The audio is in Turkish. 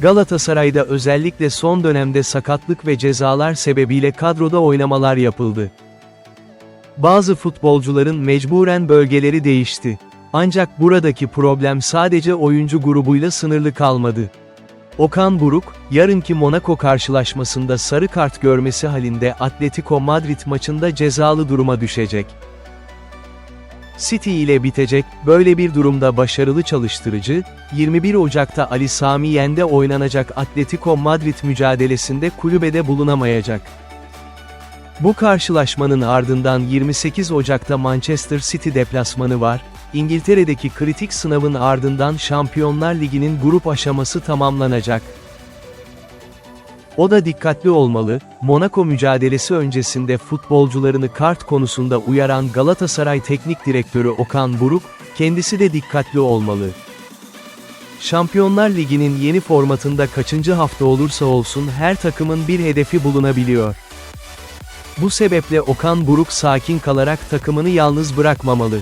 Galatasaray'da özellikle son dönemde sakatlık ve cezalar sebebiyle kadroda oynamalar yapıldı. Bazı futbolcuların mecburen bölgeleri değişti. Ancak buradaki problem sadece oyuncu grubuyla sınırlı kalmadı. Okan Buruk, yarınki Monaco karşılaşmasında sarı kart görmesi halinde Atletico Madrid maçında cezalı duruma düşecek. City ile bitecek, böyle bir durumda başarılı çalıştırıcı, 21 Ocak'ta Ali Sami Yen'de oynanacak Atletico Madrid mücadelesinde kulübede bulunamayacak. Bu karşılaşmanın ardından 28 Ocak'ta Manchester City deplasmanı var, İngiltere'deki kritik sınavın ardından Şampiyonlar Ligi'nin grup aşaması tamamlanacak. O da dikkatli olmalı, Monaco mücadelesi öncesinde futbolcularını kart konusunda uyaran Galatasaray Teknik Direktörü Okan Buruk, kendisi de dikkatli olmalı. Şampiyonlar Ligi'nin yeni formatında kaçıncı hafta olursa olsun her takımın bir hedefi bulunabiliyor. Bu sebeple Okan Buruk sakin kalarak takımını yalnız bırakmamalı.